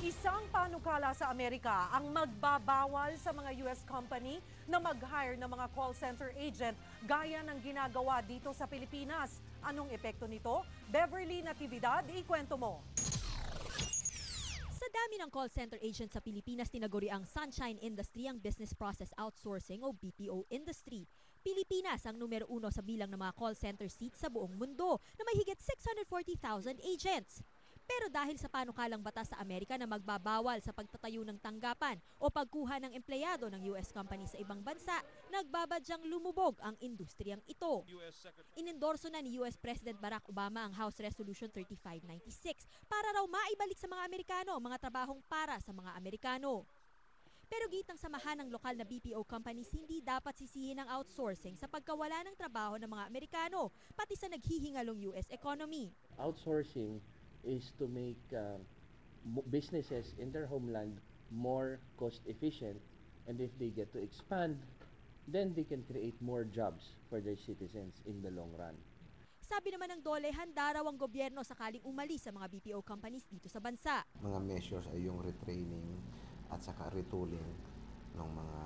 Isang panukala sa Amerika ang magbabawal sa mga US company na mag-hire ng mga call center agent gaya ng ginagawa dito sa Pilipinas. Anong epekto nito? Beverly Natividad, ikwento mo. Sa dami ng call center agent sa Pilipinas, tinaguri ang Sunshine Industry ang Business Process Outsourcing o BPO industry. Pilipinas ang numero uno sa bilang ng mga call center seats sa buong mundo na may higit 640,000 agents. Pero dahil sa panukalang batas sa Amerika na magbabawal sa pagtatayo ng tanggapan o pagkuha ng empleyado ng US company sa ibang bansa, nagbabadyang lumubog ang industriyang ito. Inendorso na ni US President Barack Obama ang House Resolution 3596 para raw maibalik sa mga Amerikano mga trabahong para sa mga Amerikano. Pero gitang samahan ng lokal na BPO companies, hindi dapat sisihin ang outsourcing sa pagkawala ng trabaho ng mga Amerikano, pati sa naghihingalong US economy. outsourcing is to make uh, businesses in their homeland more cost efficient. And if they get to expand then they can create more jobs for their citizens in the long run. Sabi naman ng Dole, handa raw ang gobyerno sakaling umalis sa mga BPO companies dito sa bansa. mga measures ay yung retraining at saka retooling ng mga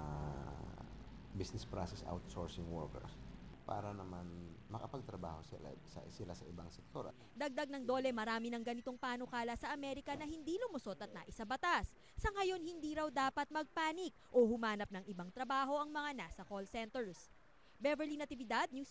business process outsourcing workers. Para naman makapagtrabaho sila sa, sila sa ibang sektor. Dagdag ng Dole, marami ng ganitong panukala sa Amerika na hindi lumusot at naisabatas. Sa ngayon, hindi raw dapat magpanik o humanap ng ibang trabaho ang mga nasa call centers. Beverly Natividad, News